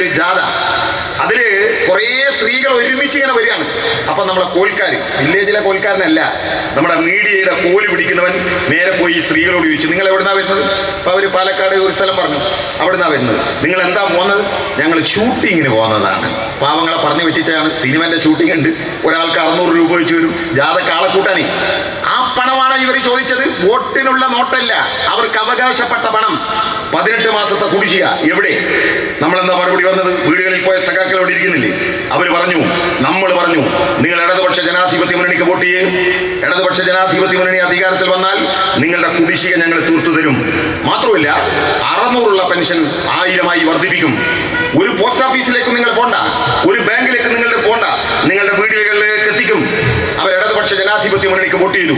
ഒരു ജാഥ. അതിൽ കുറേ സ്ത്രീകൾ ഒരുമിച്ച് ഇങ്ങനെ വരികയാണ്. അപ്പൊ നമ്മളെ കോൽക്കാർ വില്ലേജിലെ കോൽക്കാരനല്ല നമ്മുടെ മീഡിയയുടെ കോൽ പിടിക്കുന്നവൻ നേരെ പോയി ഈ സ്ത്രീകളോട് ചോദിച്ചു നിങ്ങൾ എവിടുന്നാ വരുന്നത്? അപ്പൊ അവർ പാലക്കാട് ഒരു സ്ഥലം പറഞ്ഞു അവിടുന്നാ വരുന്നത്? നിങ്ങൾ എന്താ പോകുന്നത് ഞങ്ങൾ ഷൂട്ടിങ്ങിന് പോകുന്നതാണ്. പാവങ്ങളെ പറഞ്ഞു വെച്ചിട്ടാണ് സിനിമന്റെ ഷൂട്ടിംഗ് ഉണ്ട്. ഒരാൾക്ക് അറുന്നൂറ് രൂപ വെച്ച് വരും. ജാഥക്ക് ആളെ കൂട്ടാനേ ആ പണമാണ് ഇവർ ചോദിച്ചത്? വോട്ടിനുള്ള നോട്ടല്ല. അവർക്ക് അവകാശപ്പെട്ട പണം. പതിനെട്ട് മാസത്തെ കുടിശ്ശിക. എവിടെ? നമ്മളെന്താ മറുപടി വന്നത്? വീടുകളിൽ പോയ സഖാക്കൾ അവിടെ ഇരിക്കുന്നില്ലേ? അവർ പറഞ്ഞു നമ്മൾ പറഞ്ഞു നിങ്ങൾ ഇടതുപക്ഷ ജനാധിപത്യ മുന്നണിക്ക് വോട്ട് ചെയ്യും. ഇടതുപക്ഷ ജനാധിപത്യ മുന്നണി അധികാരത്തിൽ വന്നാൽ നിങ്ങളുടെ കുടിശ്ശിക ഞങ്ങൾ തീർത്തു തരും. മാത്രമല്ല അറുന്നൂറുള്ള പെൻഷൻ ആയിരമായി വർദ്ധിപ്പിക്കും. ഒരു പോസ്റ്റ് ഓഫീസിലേക്ക് നിങ്ങൾ പോണ്ട ഒരു ബാങ്കിലേക്ക് നിങ്ങൾ പോണ്ട. നിങ്ങളുടെ ഇടതുപക്ഷ ജനാധിപത്യ മുന്നണിക്ക് വോട്ട് ചെയ്തു.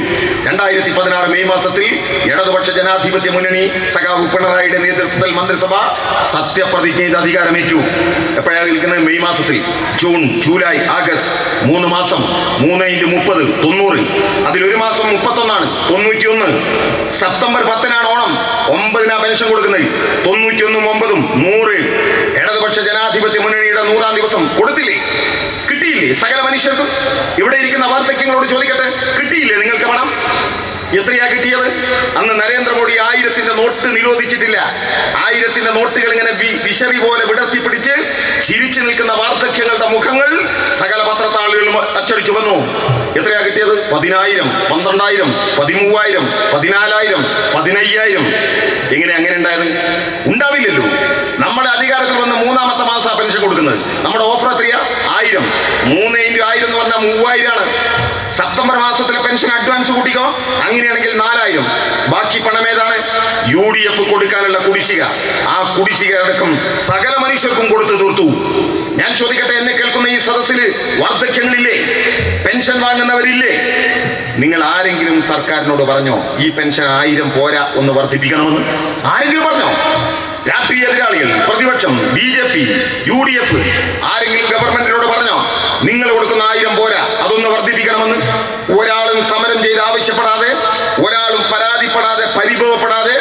രണ്ടായിരത്തി പതിനാറ് മെയ് മാസത്തിൽ ഇടതുപക്ഷ ജനാധിപത്യ മുന്നണി സഖാവ് പിണറായിയുടെ നേതൃത്വത്തിൽ മന്ത്രിസഭ സത്യപ്രതിജ്ഞ ചെയ്ത് അധികാരമേറ്റു. എപ്പോഴാണ് നിൽക്കുന്നത്? മെയ് മാസത്തിൽ. ജൂൺ ജൂലൈ ആഗസ്റ്റ് മൂന്ന് മാസം മൂന്ന് ഇന്റു മുപ്പത് തൊണ്ണൂറ്. അതിലൊരു മാസം മുപ്പത്തൊന്നാണ്. തൊണ്ണൂറ്റിയൊന്ന്. സെപ്റ്റംബർ പത്തിനാണ് ഓണം. ഒമ്പതിനാ പെൻഷൻ കൊടുക്കുന്നത്. തൊണ്ണൂറ്റിയൊന്നും ഒമ്പതും നൂറ്. ഇടതുപക്ഷ ജനാധിപത്യ മുന്നണിയുടെ നൂറാം ദിവസം കൊടുത്തില്ലേ? കിട്ടിയില്ലേ സകല മനുഷ്യർക്കും? ഇവിടെ ഇരിക്കുന്ന വാർദ്ധക്യങ്ങളോട് ചോദിക്കട്ടെ കിട്ടിയില്ലേ നിങ്ങൾക്ക് പണം? എത്രയാ കിട്ടിയത്? അന്ന് നരേന്ദ്രമോദി ആയിരത്തിന്റെ നോട്ട് നിരോധിച്ചിട്ടില്ല. ആയിരത്തിന്റെ നോട്ടുകൾ ഇങ്ങനെ വിശറി പോലെ വിടർത്തി പിടിച്ച് ചിരിച്ചു നിൽക്കുന്ന വാർദ്ധക്യങ്ങളുടെ മുഖങ്ങൾ സകല പത്രത്താളുകളും അച്ചടിച്ചു വന്നു. എത്രയാ കിട്ടിയത്? പതിനായിരം പന്ത്രണ്ടായിരം പതിമൂവായിരം പതിനാലായിരം പതിനയ്യായിരം. എങ്ങനെ അങ്ങനെ ഉണ്ടായത്? ഉണ്ടാവില്ലല്ലോ. നമ്മുടെ അധികാരത്തിൽ വന്ന് മൂന്നാമത്തെ മാസം പെൻഷൻ കൊടുക്കുന്നത്. നമ്മുടെ ഓഫർ എത്രയാ? ആയിരം. മൂന്ന് ഇന്റു ആയിരം എന്ന് പറഞ്ഞാൽ മൂവായിരമാണ്. സെപ്റ്റംബർ മാസത്തിലെ പെൻഷൻ അഡ്വാൻസ് കൂട്ടിക്കോ? അങ്ങനെയാണെങ്കിൽ നാലായിരം. ബാക്കി പണം ഏതാണ്? യു ഡി എഫ് കൊടുക്കാനുള്ള കുടിശ്ശിക. ആ കുടിശ്ശിക അടക്കം സകല മനുഷ്യർക്കും കൊടുത്തു തീർത്തു. ഞാൻ ചോദിക്കട്ടെ എന്നെ കേൾക്കുന്ന ഈ സദസ്സിൽ വാർദ്ധക്യങ്ങളില്ലേ? പെൻഷൻ വാങ്ങുന്നവരില്ലേ? നിങ്ങൾ ആരെങ്കിലും സർക്കാരിനോട് പറഞ്ഞോ ഈ പെൻഷൻ ആയിരം പോരാ ഒന്ന് വർദ്ധിപ്പിക്കണമെന്ന് ആരെങ്കിലും പറഞ്ഞോ? രാഷ്ട്രീയ എതിരാളികൾ പ്രതിപക്ഷം B J P U D F ആരെങ്കിലും ഗവൺമെന്റിനോട് പറഞ്ഞോ നിങ്ങൾ കൊടുക്കുന്ന ആയിരം പോരാ. അതൊന്ന് വർദ്ധിപ്പിക്കണമെന്ന് ഒരാളും സമരം ചെയ്ത് ആവശ്യപ്പെടാതെ ഒരാളും പരാതിപ്പെടാതെ പരിഭവപ്പെടാതെ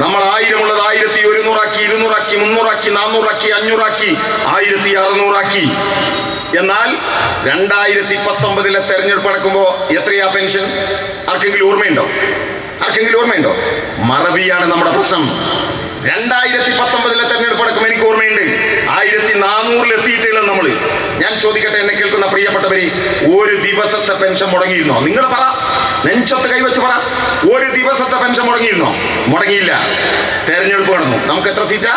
നമ്മൾ ആയിരമുള്ളത് ആയിരത്തി ഒരുന്നൂറാക്കി ഇരുന്നൂറാക്കി മുന്നൂറാക്കി നാന്നൂറാക്കി അഞ്ഞൂറാക്കി ആയിരത്തി അറുന്നൂറാക്കി. എന്നാൽ രണ്ടായിരത്തി പത്തൊമ്പതിലെ തെരഞ്ഞെടുപ്പ് നടക്കുമ്പോൾ എത്രയാ പെൻഷൻ? ആർക്കെങ്കിലും ഓർമ്മയുണ്ടോ? ആർക്കെങ്കിലും ഓർമ്മയുണ്ടോ? മറവിയാണ് നമ്മുടെ പ്രശ്നം. രണ്ടായിരത്തി പത്തൊമ്പതിലെ തെരഞ്ഞെടുപ്പ് നടക്കുമ്പോൾ എനിക്ക് ഓർമ്മയുണ്ട്. ആയിരത്തി നാനൂറിൽ എത്തിയിട്ടുള്ള നമ്മൾ ഞാൻ ചോദിക്കട്ടെ എന്നെ കേൾക്കുന്ന പ്രിയപ്പെട്ടവരെ ഒരു ദിവസത്തെ പെൻഷൻ മുടങ്ങിയിരുന്നോ? നിങ്ങൾ പറ. നെഞ്ചത്ത് കൈവച്ച് പറ. ഒരു ദിവസത്തെ പെൻഷൻ മുടങ്ങിയിരുന്നോ? മുടങ്ങിയില്ല. തെരഞ്ഞെടുപ്പ് നടന്നു. നമുക്ക് എത്ര സീറ്റാ?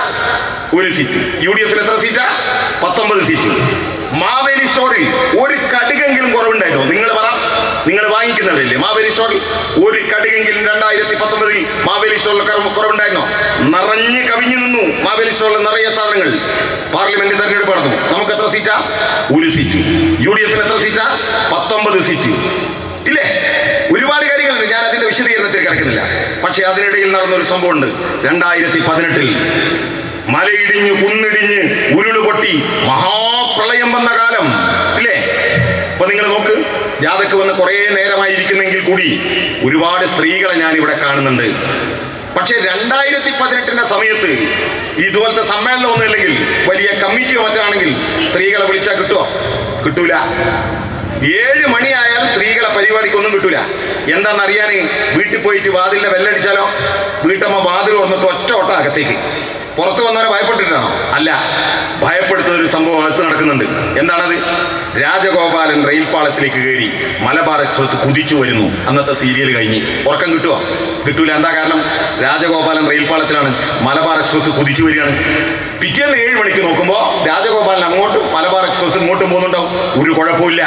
ഒരു സീറ്റ്. യു ഡി എഫിൽ എത്ര സീറ്റാ? പത്തൊമ്പത് സീറ്റ്. മാവേലി സ്റ്റോറിൽ ഒരു കടുകെങ്കിലും കുറവുണ്ടായിരുന്നോ? നിങ്ങൾ നിങ്ങൾ വാങ്ങിക്കുന്നുണ്ടല്ലേ മാവേലി സ്റ്റോറിൽ ഒരു കടുകെങ്കിലും രണ്ടായിരത്തി പത്തൊമ്പതിൽ മാവേലി സ്റ്റോറിൽ കുറവ് കുറവുണ്ടായിരുന്നോ? നിറഞ്ഞു കവിഞ്ഞു നിന്നു മാവേലി സ്റ്റോറിൽ നിറയെ സാധനങ്ങൾ. പാർലമെന്റ് തെരഞ്ഞെടുപ്പ് നടന്നു. നമുക്ക് എത്ര സീറ്റാ? ഒരു സീറ്റ്. യു ഡി എഫിന് എത്ര സീറ്റാ? പത്തൊമ്പത് സീറ്റ്. ഇല്ലേ? ഒരുപാട് കാര്യങ്ങളുണ്ട്. ഞാൻ അതിന്റെ വിശദീകരണത്തിൽ കിടക്കുന്നില്ല. പക്ഷേ അതിനിടയിൽ നടന്ന നടന്നൊരു സംഭവമുണ്ട്. രണ്ടായിരത്തി പതിനെട്ടിൽ മലയിടിഞ്ഞ് കുന്നിടിഞ്ഞ് ഉരുൾ പൊട്ടി മഹാപ്രളയം വന്ന കാലം. ഇല്ലേ? അപ്പൊ നിങ്ങൾ നോക്ക്. ജാഥക്ക് വന്ന് കുറേ നേരമായിരിക്കുന്നെങ്കിൽ കൂടി ഒരുപാട് സ്ത്രീകളെ ഞാൻ ഇവിടെ കാണുന്നുണ്ട്. പക്ഷേ രണ്ടായിരത്തി പതിനെട്ടിന്റെ സമയത്ത് ഇതുപോലത്തെ സമ്മേളനം ഒന്നുമില്ലെങ്കിൽ വലിയ കമ്മിറ്റിയോ മറ്റാണെങ്കിൽ സ്ത്രീകളെ വിളിച്ചാൽ കിട്ടുമോ കിട്ടൂല. ഏഴ് മണിയായാൽ സ്ത്രീകളെ പരിപാടിക്കൊന്നും കിട്ടൂല. എന്താണെന്നറിയാൻ വീട്ടിൽ പോയിട്ട് വാതിലിന്റെ വെല്ലടിച്ചാലോ വീട്ടമ്മ വാതിൽ തുറന്നിട്ട് ഒറ്റ ഓട്ട അകത്തേക്ക്. പുറത്ത് വന്നവരെ ഭയപ്പെട്ടിട്ടാണോ? അല്ല. ഒരു സംഭവം അകത്ത് നടക്കുന്നുണ്ട്. എന്താണത്? രാജഗോപാലൻ റെയിൽപാളത്തിലേക്ക് കയറി മലബാർ എക്സ്പ്രസ് കുതിച്ചു വരുന്നു. അന്നത്തെ സീരിയൽ കഴിഞ്ഞ്. ഉറക്കം കിട്ടുമോ കിട്ടൂല. എന്താ കാരണം? രാജഗോപാലൻ റെയിൽപാളത്തിലാണ് മലബാർ എക്സ്പ്രസ് കുതിച്ചു വരികയാണ്. പിറ്റേന്ന് ഏഴ് മണിക്ക് നോക്കുമ്പോൾ രാജഗോപാലൻ അങ്ങോട്ടും മലബാർ എക്സ്പ്രസ് ഇങ്ങോട്ടും പോകുന്നുണ്ടാവും. ഒരു കുഴപ്പമില്ല.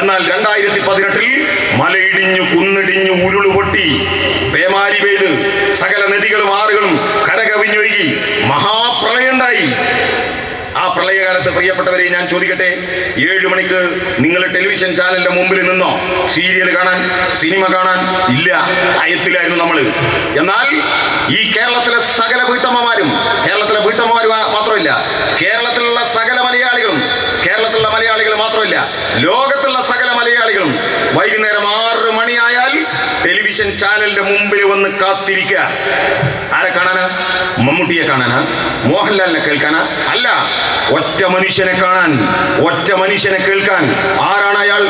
എന്നാൽ രണ്ടായിരത്തി പതിനെട്ടിൽ മലയിടിഞ്ഞു കുന്നിടിഞ്ഞു ഉരുൾ പൊട്ടി പേമാരി പെയ്ത് സകല നദികളും ആറുകളും കരകവിഞ്ഞൊഴുകി മഹാപ്രളയുണ്ടായി ആ പ്രളയകാലത്ത് പ്രിയപ്പെട്ടവരെ ഞാൻ ചോദിക്കട്ടെ ഏഴു മണിക്ക് നിങ്ങൾ ടെലിവിഷൻ ചാനലിന്റെ മുമ്പിൽ നിന്നോ സീരിയൽ കാണാൻ സിനിമ കാണാൻ ഇല്ല അയത്തിലായിരുന്നു നമ്മൾ എന്നാൽ ഈ കേരളത്തിലെ സകല വീട്ടമ്മമാരും കേരളത്തിലെ വീട്ടമ്മമാർ മാത്രമില്ല കേരളത്തിലുള്ള സകല മലയാളികളും കേരളത്തിലുള്ള മലയാളികൾ മാത്രമല്ല ലോകത്തുള്ള സകല മലയാളികളും വൈകുന്നേരം ആറ് മണിയായാൽ ടെലിവിഷൻ ചാനലിന്റെ മുമ്പിൽ വന്ന് കാത്തിരിക്കുക. ആരെ കാണാനാ? മമ്മൂട്ടിയെ കാണാനാ? മോഹൻലാലിനെ കേൾക്കാനാ? അല്ല ഒറ്റ മനുഷ്യനെ കാണാൻ ഒറ്റ മനുഷ്യനെ കേൾക്കാൻ ആരാണ് അയാൾ?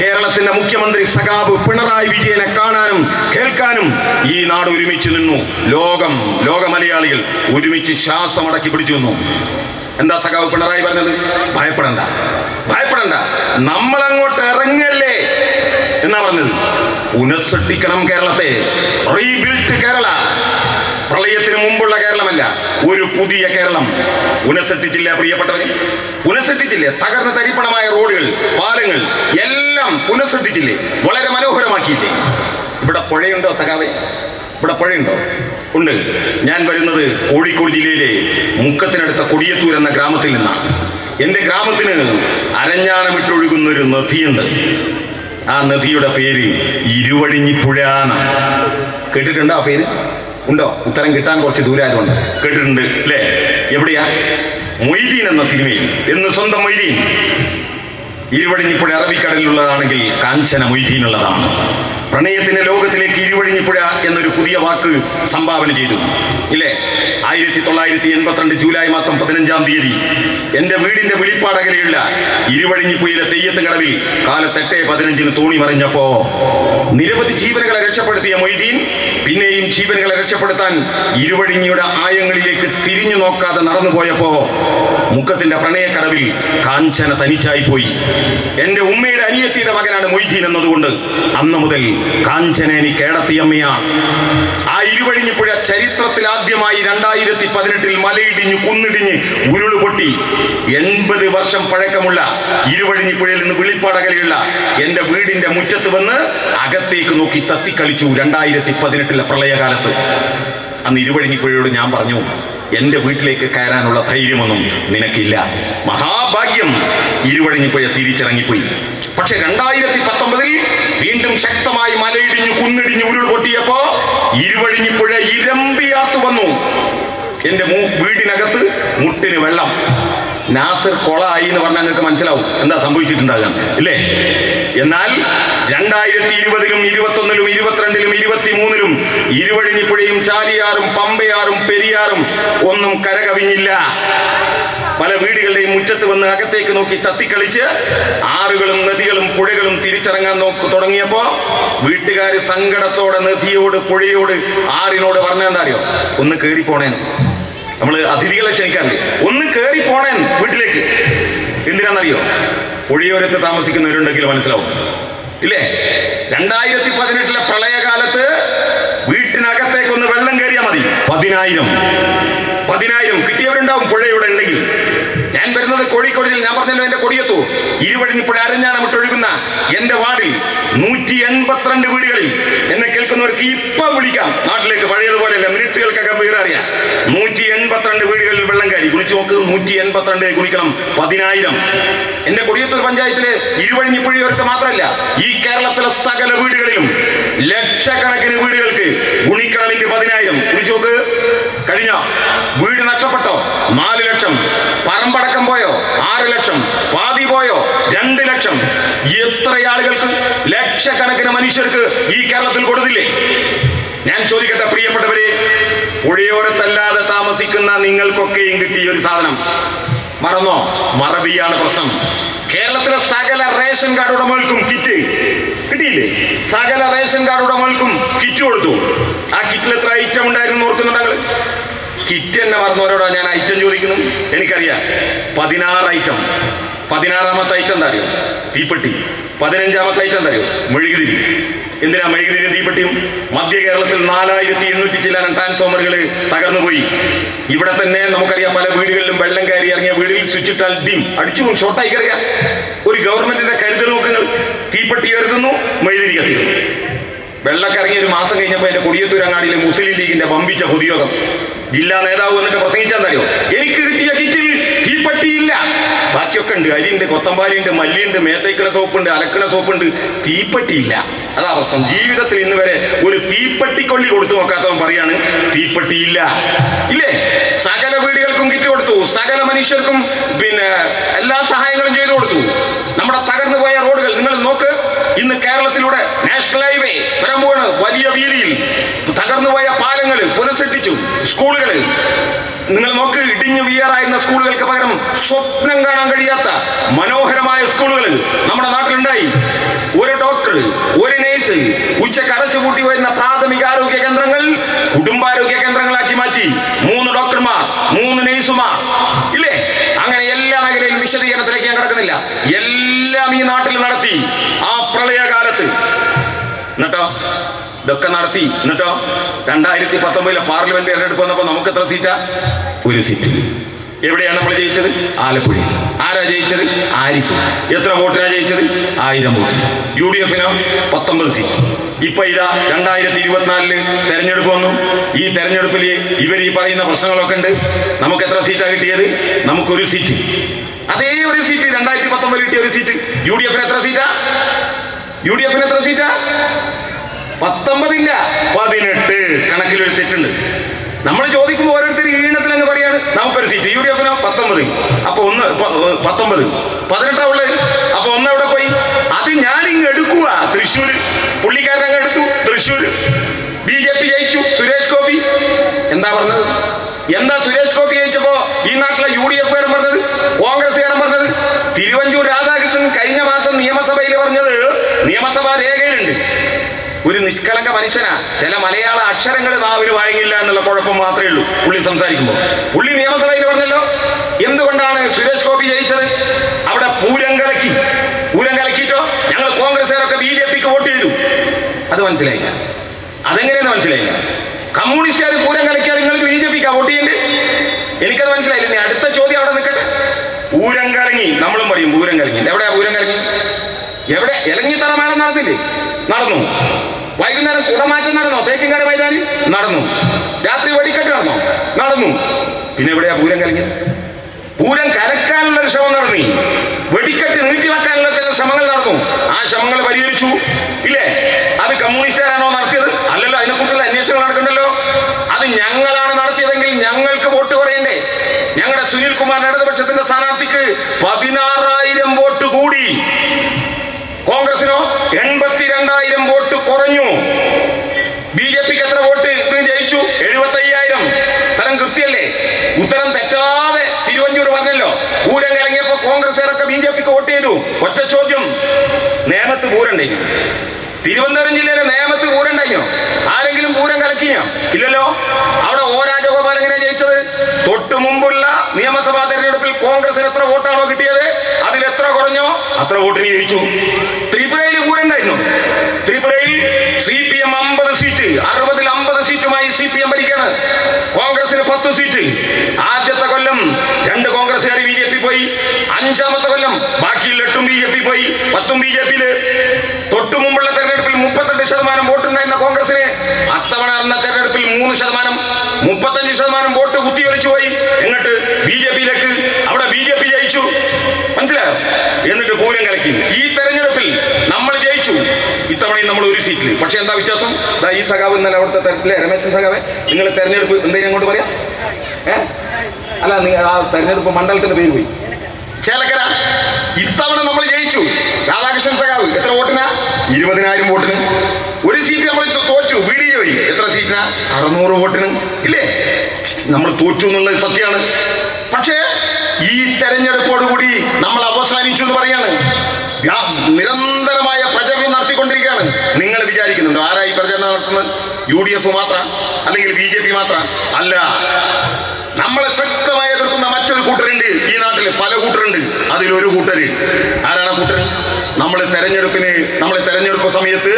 കേരളത്തിന്റെ മുഖ്യമന്ത്രി സഖാബ് പിണറായി വിജയനെ കാണാനും കേൾക്കാനും ഈ നാട് ഒരുമിച്ച് നിന്നു. ലോകം ലോക മലയാളികൾ ഒരുമിച്ച് ശ്വാസം അടക്കി പിടിച്ചു നിന്നു. എന്താ സഖാവ് പിണറായി പറഞ്ഞത്? ഭയപ്പെടണ്ട. ഭയപ്പെടണ്ട. നമ്മളങ്ങോട്ട് ഇറങ്ങല്ലേ എന്നാ പറഞ്ഞത്? പുനഃസൃഷ്ടിക്കണം കേരളത്തെ. റീബിൽഡ് കേരള. പ്രളയത്തിന് മുമ്പുള്ള കേരളമല്ല ഒരു പുതിയ കേരളം. പുനഃസൃഷ്ടിച്ചില്ല പ്രിയപ്പെട്ടവരെ. പുനഃസൃഷ്ടിച്ചില്ലേ തകർന്ന തരിപ്പണമായ റോഡുകൾ പാലങ്ങൾ എല്ലാം പുനഃസൃഷ്ടിച്ചില്ലേ വളരെ മനോഹരമാക്കിയില്ലേ? ഇവിടെ പുഴയുണ്ടോ സഖാവേ? ഇവിടെ പുഴയുണ്ടോ? ഉണ്ട്. ഞാൻ വരുന്നത് കോഴിക്കോട് ജില്ലയിലെ മുക്കത്തിനടുത്ത കൊടിയത്തൂർ എന്ന ഗ്രാമത്തിൽ നിന്നാണ്. എന്റെ ഗ്രാമത്തിന് അരഞ്ഞാണമിട്ടൊഴുകുന്ന ഒരു നദിയുണ്ട്. ആ നദിയുടെ പേര് ഇരുവഴിഞ്ഞിപ്പുഴ കേട്ടിട്ടുണ്ടോ ആ പേര്? ഉണ്ടോ? ഉത്തരം കിട്ടാൻ കുറച്ച് ദൂരമായതുകൊണ്ട് കേട്ടിട്ടുണ്ട് അല്ലേ? എവിടെയാ? മൊയ്തീൻ എന്ന സിനിമയിൽ. എന്ന് സ്വന്തം മൊയ്തീൻ. ഇരുവഴിഞ്ഞിപ്പുഴ അറബിക്കടലിലുള്ളതാണെങ്കിൽ കാഞ്ചന മൊയ്തീനുള്ളതാണ്. പ്രണയത്തിന്റെ ലോകത്തിലേക്ക് ഇരുവഴിഞ്ഞിപ്പുഴ എന്നൊരു പുതിയ വാക്ക് സംഭാവന ചെയ്തു. ഇല്ലേ? ആയിരത്തി തൊള്ളായിരത്തി എൺപത്തിരണ്ട് ജൂലൈ മാസം പതിനഞ്ചാം തീയതി. എന്റെ വീടിന്റെ വെളിപ്പാടകലെയുള്ള ഇരുവഴിഞ്ഞിപ്പുഴയിലെ തെയ്യത്ത് കടവിൽ കാലത്തെട്ടേ പതിനഞ്ചിന് തോണി മറിഞ്ഞപ്പോ നിരവധി ജീവനുകളെ രക്ഷപ്പെടുത്തിയ മൊയ്തീൻ പിന്നെയും ജീവനുകളെ രക്ഷപ്പെടുത്താൻ ഇരുവഴിഞ്ഞിയുടെ ആയങ്ങളിലേക്ക് തിരിഞ്ഞു നോക്കാതെ നടന്നുപോയപ്പോ മുക്കത്തിന്റെ പ്രണയക്കടവിൽ കാഞ്ചന തനിച്ചായി പോയി എന്റെ ഉമ്മയുടെ അനിയത്തിയുടെ മകനാണ് മൊയ്തീൻ എന്നതുകൊണ്ട് അന്ന് മുതൽ കാഞ്ചന കേടത്തിയമ്മയാണ്. ആ ഇരുവഴിഞ്ഞപ്പുഴ ചരിത്രത്തിൽ ആദ്യമായി രണ്ടായിരത്തി പതിനെട്ടിൽ മലയിടിഞ്ഞ് കുന്നിടിഞ്ഞ് ഉരുൾ പൊട്ടി. എൺപത് വർഷം പഴക്കമുള്ള ഇരുവഴിഞ്ഞിപ്പുഴയിൽ നിന്ന് വിളിപ്പാടകലെയുള്ള എന്റെ വീടിന്റെ മുറ്റത്ത് വന്ന് അകത്തേക്ക് നോക്കി തത്തിക്കളിച്ചു രണ്ടായിരത്തി പതിനെട്ടിലെ പ്രളയകാലത്ത്. അന്ന് ഇരുവഴിഞ്ഞിപ്പുഴയോട് ഞാൻ പറഞ്ഞു എന്റെ വീട്ടിലേക്ക് കയറാനുള്ള ധൈര്യമൊന്നും നിനക്കില്ല. മഹാഭാഗ്യം ഇരുവഴിഞ്ഞിപ്പുഴ തിരിച്ചിറങ്ങിപ്പോയി. പക്ഷെ രണ്ടായിരത്തി പത്തൊമ്പതിൽ വീണ്ടും മലയിടിഞ്ഞു കുന്നിടിഞ്ഞു ഉരുൾ പൊട്ടിയപ്പോ ഇരുവഴിഞ്ഞിപ്പുഴ ഇരമ്പിയാത്തു വന്നു. എന്റെ വീടിനകത്ത് മുട്ടിന് വെള്ളം. നാസർ കൊളായി എന്ന് പറഞ്ഞാൽ നിങ്ങൾക്ക് മനസ്സിലാവും എന്താ സംഭവിച്ചിട്ടുണ്ടാകാം. ഇല്ലേ? എന്നാൽ രണ്ടായിരത്തി ഇരുപതിലും ഇരുപത്തൊന്നിലും ഇരുപത്തിരണ്ടിലും ഇരുപത്തി മൂന്നിലും ഇരുവഴിഞ്ഞിപ്പുഴയും ചാലിയാറും പമ്പയാറും പെരിയാറും ഒന്നും കരകവിഞ്ഞില്ല. പല വീടുകളുടെയും മുറ്റത്ത് വന്ന് അകത്തേക്ക് നോക്കി തത്തിക്കളിച്ച് ആറുകളും നദികളും പുഴകളും തിരിച്ചിറങ്ങാൻ നോക്ക് തുടങ്ങിയപ്പോ വീട്ടുകാർ സങ്കടത്തോടെ നദിയോട് പുഴയോട് ആറിനോട് പറഞ്ഞെന്താ അറിയോ ഒന്ന് കയറി പോണേന്ന് നമ്മൾ അതിഥികളെ ക്ഷണിക്കാണ്ട് ഒന്ന് കയറി പോണേൻ വീട്ടിലേക്ക്. എന്തിനാണെന്നറിയോ പുഴയോരത്ത് താമസിക്കുന്നവരുണ്ടെങ്കിൽ മനസ്സിലാവും. ഇല്ലേ? രണ്ടായിരത്തി പതിനെട്ടിലെ പ്രളയകാലത്ത് വീട്ടിനകത്തേക്ക് ഒന്ന് വെള്ളം കയറിയാൽ മതി. പതിനായിരം. പതിനായിരം. കിട്ടിയവരുണ്ടാവും പുഴയുടെ വരുന്നത് കോഴിക്കോട് ജില്ല ഞാൻ പറഞ്ഞല്ലോ എന്റെ കൊടിയത്തു ഇരുവഴിഞ്ഞിപ്പുഴ അരഞ്ഞാണമിട്ടൊഴുകുന്ന എന്റെ വാർഡിൽ നൂറ്റി എൺപത്തിരണ്ട് വീടുകളിൽ എന്നെ കേൾക്കുന്നവർക്ക് ഇപ്പം വിളിക്കാം. നാട്ടിലേക്ക് പഴയതുപോലെയല്ല മിനിറ്റുകൾക്കൊക്കെ വീടറിയാം നൂറ്റി എൺപത്തിരണ്ട് വീടുകളിൽ വെള്ളം കയറി. കുളിച്ചു നോക്ക് നൂറ്റി എൺപത്തിരണ്ട് കുളിക്കണം പതിനായിരം. എന്റെ കൊടിയത്തൂർ പഞ്ചായത്തിലെ ഇരുവഴിഞ്ഞിപ്പുഴയോരത്ത് മാത്രമല്ല ഈ കേരളത്തിലെ സകല വീടുകളിലും ലക്ഷക്കണക്കിന് വീടുകൾക്ക് ഗുണിക്കണമിന്റെ പതിനായിരം. കുളിച്ചു നോക്ക് കഴിഞ്ഞ വീട് നഷ്ടപ്പെട്ടോ നാല് ലക്ഷം പറമ്പടക്കം പോയോ ആറ് ലക്ഷം പാതി പോയോ രണ്ട് ലക്ഷം എത്ര ആളുകൾക്ക് ലക്ഷക്കണക്കിന് മനുഷ്യർക്ക് ഈ കേരളത്തിൽ കൊടുത്തില്ലേ? ഞാൻ ചോദിക്കട്ടെ പ്രിയപ്പെട്ടവരെ പുഴയോരത്തല്ലാതെ താമസിക്കുന്ന നിങ്ങൾക്കൊക്കെയും കിട്ടിയ ഒരു സാധനം. മറന്നോ? മറവിയാണ് പ്രശ്നം. കേരളത്തിലെ സകല റേഷൻ കാർഡ് ഉടമകൾക്കും കിറ്റ് കിട്ടിയില്ലേ? സകല റേഷൻ കാർഡ് ഉടമകൾക്കും കിറ്റ് കൊടുത്തു. ആ കിറ്റിൽ എത്ര ഐറ്റം ഉണ്ടായിരുന്നു? കിറ്റ് എന്നെ മറന്നവരോടാ ഞാൻ ഐറ്റം ചോദിക്കുന്നു. എനിക്കറിയാം. പതിനാറ് ഐറ്റം പതിനാറാമത്തെ ഐറ്റം എന്താ അറിയോ? തീപ്പെട്ടി. പതിനഞ്ചാമത്തെ ഐറ്റം എന്താ അറിയോ? മെഴുകുതിരി. എന്തിനാ മെഴുകുതിരി തീപ്പെട്ടിയും? മധ്യ കേരളത്തിൽ നാലായിരത്തി എണ്ണൂറ്റി ചില്ലാനം ട്രാൻസ്ഫോമറുകൾ തകർന്നുപോയി. ഇവിടെ തന്നെ നമുക്കറിയാം പല വീടുകളിലും വെള്ളം കയറി ഇറങ്ങിയ വീടിൽ സ്വിച്ച് ഇട്ടാൽ ഡിം അടിച്ചു ഷോർട്ടായി കിടക്കാം. ഒരു ഗവൺമെന്റിന്റെ കരുതൽ നോക്കുങ്ങൾ തീപ്പെട്ടി കരുതുന്നു മെഴുകുതിരി കത്തിക്കുന്നു. വെള്ളക്കിറങ്ങി ഒരു മാസം കഴിഞ്ഞപ്പോൾ എന്റെ കൊടിയത്തൂരങ്ങാടിയിലെ മുസ്ലിം ലീഗിന്റെ വമ്പിച്ച പൊതുയോഗം. ജില്ലാ നേതാവ് വന്നിട്ട് പ്രസംഗിച്ചാന്നറിയോ എനിക്ക് കിട്ടിയ കിറ്റിൽ തീപ്പട്ടിയില്ല ബാക്കിയൊക്കെ ഉണ്ട്. അരിയുണ്ട് കൊത്തമ്പാലിയുണ്ട് മല്ലിയുണ്ട് മേത്തൈക്കണ സോപ്പുണ്ട് അലക്കണ സോപ്പുണ്ട്. തീപ്പട്ടിയില്ല. അതാ പ്രശ്നം. ജീവിതത്തിൽ ഇന്ന് വരെ ഒരു തീപ്പട്ടിക്കൊള്ളി കൊടുത്തു നോക്കാത്തവൻ പറയാണ് തീപ്പട്ടിയില്ല. ഇല്ലേ? സകല വീടുകൾക്കും കിറ്റ് കൊടുത്തു. സകല മനുഷ്യർക്കും പിന്നെ എല്ലാ സഹായങ്ങളും ചെയ്തു കൊടുത്തു. നമ്മുടെ തകർന്നു പോയ റോഡുകൾ നിങ്ങൾ നോക്ക് ഇന്ന് കേരളത്തിലൂടെ നാഷണൽ ഹൈവേ വരാൻ സ്കൂളുകൾ നിങ്ങൾ നോക്ക് ഇടിഞ്ഞു വീയറായിരുന്ന സ്കൂളുകൾക്ക് പകരം സ്വപ്നം കാണാൻ കഴിയാത്ത മനോഹരമായ സ്കൂളുകളിൽ നമ്മുടെ നാട്ടിലുണ്ടായി. ഒരു ഡോക്ടർ ഒരു നേഴ്സ് ഉച്ചയ്ക്ക് അടച്ചുപൂട്ടി വരുന്ന പ്രാഥമിക ആരോഗ്യ കേന്ദ്രങ്ങൾ കുടുംബാരോഗ്യ കേന്ദ്രങ്ങളാക്കി മാറ്റി. മൂന്ന് ഡോക്ടർമാർ മൂന്ന് ഇതൊക്കെ നടത്തി. എന്നിട്ടോ? രണ്ടായിരത്തി പത്തൊമ്പതിലെ പാർലമെന്റ് തെരഞ്ഞെടുപ്പ് വന്നപ്പോൾ നമുക്ക് എത്ര സീറ്റാ? ഒരു സീറ്റ്. എവിടെയാണ് നമ്മൾ ജയിച്ചത്? ആലപ്പുഴ ആരാ ജയിച്ചത്? ആരിഫ് എത്ര വോട്ടിനാ ജയിച്ചത്? ആയിരം വോട്ട്. യു ഡി എഫിനോ പത്തൊമ്പത് സീറ്റ്. ഇപ്പൊ ഇതാ രണ്ടായിരത്തി ഇരുപത്തിനാലിൽ തെരഞ്ഞെടുപ്പ് വന്നു. ഈ തെരഞ്ഞെടുപ്പിൽ ഇവർ ഈ പറയുന്ന പ്രശ്നങ്ങളൊക്കെ ഉണ്ട്. നമുക്ക് എത്ര സീറ്റാ കിട്ടിയത്? നമുക്കൊരു സീറ്റ്. അതേ ഒരു സീറ്റ്. രണ്ടായിരത്തി പത്തൊമ്പതിൽ കിട്ടിയ ഒരു സീറ്റ്. യു ഡി എഫിന് എത്ര സീറ്റാ? യു ഡി എഫിന് എത്ര സീറ്റാ? പത്തൊമ്പതില്ല. പതിനെട്ട്. ഒരു നമ്മൾ ചോദിക്കുമ്പോൾ ഓരോരുത്തർ ഈണത്തിൽ അങ്ങ് പറയാണ്. നമുക്കൊരു സീറ്റ് യു ഡി എഫിനോ പത്തൊമ്പത്. അപ്പൊ ഒന്ന് പത്തൊമ്പത്. പതിനെട്ടാ ഉള്ളത്. അപ്പൊ ഒന്ന് അവിടെ പോയി? അത് ഞാൻ ഇങ്ങ് എടുക്കുക തൃശ്ശൂര്. പുള്ളിക്കാരൻ അങ്ങ് എടുത്തു. തൃശ്ശൂര്. ബി ജെ പി ജയിച്ചു. സുരേഷ് ഗോപി. എന്താ പറഞ്ഞത്? എന്താ സുരേഷ് ഗോപി ജയിച്ചപ്പോ ഈ നാട്ടിലെ യു ഡി എഫ് പറഞ്ഞത്? കോൺഗ്രസ്സുകാരൻ പറഞ്ഞത്? തിരുവഞ്ചൂർ രാധാകൃഷ്ണൻ കഴിഞ്ഞ മാസം നിയമസഭയിൽ പറഞ്ഞത് നിയമസഭാ ഒരു നിഷ്കളങ്ക മനുഷ്യനാ. ചില മലയാള അക്ഷരങ്ങൾ നാവിന് വാങ്ങില്ല എന്നുള്ള കുഴപ്പം മാത്രമേ ഉള്ളൂ. പുള്ളി സംസാരിക്കുമ്പോൾ പുള്ളി നിയമസഭയിൽ പറഞ്ഞല്ലോ. എന്തുകൊണ്ടാണ് സുരേഷ് ഗോപി ജയിച്ചത്? അവിടെ പൂരം കലക്കി. പൂരം കലക്കിയിട്ടോ? ഞങ്ങൾ കോൺഗ്രസ്സുകാരൊക്കെ ബി ജെ പിക്ക് വോട്ട് ചെയ്തു. അത് മനസ്സിലായില്ല. അതെങ്ങനെയാണ് മനസ്സിലായില്ല. കമ്മ്യൂണിസ്റ്റുകാർ പൂരം കലക്കിയാൽ നിങ്ങൾക്ക് ബി ജെ പിക്ക് വോട്ട് ചെയ്യേണ്ടത്? എനിക്കത് മനസ്സിലായില്ല. ഇനി അടുത്ത ചോദ്യം അവിടെ നിൽക്കട്ടെ. പൂരം കലങ്ങി. നമ്മളും പറയും പൂരം കലങ്ങി. എവിടെയാ പൂരം കലങ്ങി? എവിടെ? ഇലങ്ങി മേളം നടന്നില്ലേ? നടന്നു. വൈകുന്നേരം കുടമാറ്റം നടന്നോ? തേക്കിൻകാട് മൈതാനി നടന്നു. രാത്രി വെടിക്കെട്ട് നടന്നോ? നടന്നു. പിന്നെ എവിടെയാ പൂരം കലങ്ങിയത്? പൂരം കലക്കാനുള്ള ഒരു ശ്രമം നടന്നു. വെടിക്കെട്ട് നീട്ടിവെക്കാനുള്ള ചില ശ്രമങ്ങൾ നടന്നു. ആ ശ്രമങ്ങൾ പരിഹരിച്ചു. ഇല്ലേ? അത് കമ്മ്യൂണിസ്റ്റുകാരാണോ നടത്തിയത്? അല്ലല്ലോ അതിനെക്കുറിച്ചുള്ള അന്വേഷണം നടക്കണ്ടല്ലോ അത് ഞങ്ങളാണ് നടത്തിയതെങ്കിൽ ഞങ്ങൾക്ക് വോട്ട് കുറയണ്ടേ? ഞങ്ങളുടെ സുനിൽ കുമാർ ഇടതുപക്ഷത്തിന്റെ സ്ഥാനാർത്ഥിക്ക് പതിനാറായിരം വോട്ട് കൂടി കോൺഗ്രസിനോ എൺപത്തിരണ്ടായിരം വോട്ട് കുറഞ്ഞു ബി ജെ പിക്ക് എത്ര വോട്ട് ഇത് ജയിച്ചു എഴുപത്തി അയ്യായിരം തരം കൃത്യല്ലേ ഉത്തരം തെറ്റാതെ തിരുവഞ്ചൂർ പറഞ്ഞല്ലോ. പൂരം കലങ്ങിയപ്പോ കോൺഗ്രസ്സുകാരൊക്കെ ബി ജെ പിക്ക് വോട്ട് ചെയ്തു. ഒറ്റ ചോദ്യം നേമത്ത് പൂരണ്ടേ? തിരുവനന്തപുരം ജില്ലയിലെ നേമത്ത് പൂരണ്ടോ ആരെങ്കിലും പൂരം കലക്കിയോ? ഇല്ലല്ലോ? അവിടെ ഓ രാജഗോപാൽ എങ്ങനെ ജയിച്ചത്? തൊട്ടു മുമ്പുള്ള നിയമസഭാ തെരഞ്ഞെടുപ്പിൽ കോൺഗ്രസിന് എത്ര വോട്ടാണോ കിട്ടിയത്? അതിൽ എത്ര കുറഞ്ഞോ അത്ര വോട്ടിന് ജയിച്ചു. ത്രിപുരയിൽ പൂരണ്ടായിരുന്നു. ത്രിപുരയിൽ സി പി എം അമ്പത് സീറ്റ് അറുപതിൽ അമ്പത് സീറ്റുമായി സി പി എം ഭരിക്കാണ് കോൺഗ്രസിന് പത്ത് സീറ്റ് ആദ്യത്തെ കൊല്ലം രണ്ട് കോൺഗ്രസ്സുകാർ ബി ജെ പി പോയി. അഞ്ചാമത്തെ കൊല്ലം ബാക്കിയുള്ള എട്ടും ബി ജെ പി പോയി. പത്തും ബി ജെ പിയിൽ. തൊട്ടു മുമ്പുള്ള തെരഞ്ഞെടുപ്പിൽ മുപ്പത്തെട്ട് ശതമാനം വോട്ടുണ്ടായിരുന്ന കോൺഗ്രസിന് അത്തവണ നടന്ന തെരഞ്ഞെടുപ്പിൽ മൂന്ന് ശതമാനം മുപ്പത്തഞ്ച് ശതമാനം വോട്ട് കുത്തിയൊലിച്ചു പോയി. എന്നിട്ട് ബി ജെ പിയിലേക്ക് അവിടെ ബി ജെ പി ജയിച്ചു. മനസ്സിലായോ? എന്നിട്ട് പൂരം കലക്കി. ഈ തെരഞ്ഞെടുപ്പിൽ നമ്മൾ ജയിച്ചു. ഇത്തവണയും നമ്മൾ ഒരു സീറ്റിൽ പക്ഷെ എന്താ വ്യത്യാസം? ഈ സഖാവ് ഇന്നലെ അവിടുത്തെ തെരഞ്ഞെടുപ്പിലെ രമേശൻ സഖാവെ നിങ്ങൾ തെരഞ്ഞെടുപ്പ് എന്തെങ്കിലും അങ്ങോട്ട് പറയാം? അല്ല നിങ്ങൾ ആ തെരഞ്ഞെടുപ്പ് മണ്ഡലത്തിന്റെ പേര് പോയി. ചേലക്കര ഇത്തവണ നമ്മൾ ജയിച്ചു. രാധാകൃഷ്ണൻ സഖാവ് എത്ര വോട്ടിനാ? ഇരുപതിനായിരം വോട്ടിന്. ഒരു സീറ്റ് നമ്മൾ തോറ്റു. വി ഡി എത്ര സീറ്റിനാ? അറുന്നൂറ് വോട്ടിന്. ഇല്ലേ? നമ്മൾ തോറ്റു എന്നുള്ളത് സത്യമാണ്. പക്ഷേ ഈ തെരഞ്ഞെടുപ്പോടുകൂടി നമ്മൾ അവസാനിച്ചു എന്ന് പറയാണ്. നിരന്തരമായ പ്രചരണം നടത്തിക്കൊണ്ടിരിക്കുകയാണ്. നിങ്ങൾ വിചാരിക്കുന്നുണ്ടോ? ആരായി പ്രചരണം നടത്തുന്നത്? യു ഡി എഫ് മാത്ര? അല്ലെങ്കിൽ ബി ജെ പി മാത്ര? അല്ല. നമ്മളെ ശക്തമായി എതിർക്കുന്ന മറ്റൊരു കൂട്ടരുണ്ട് ഈ നാട്ടിൽ പല കൂട്ടരുണ്ട്. അതിലൊരു കൂട്ടര്. ആരാണ് കൂട്ടർ നമ്മൾ തെരഞ്ഞെടുപ്പിന് നമ്മൾ തെരഞ്ഞെടുപ്പ് സമയത്ത്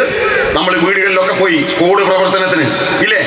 നമ്മൾ വീടുകളിലൊക്കെ പോയി സ്കൂൾ പ്രവർത്തനത്തിന്. ഇല്ലേ?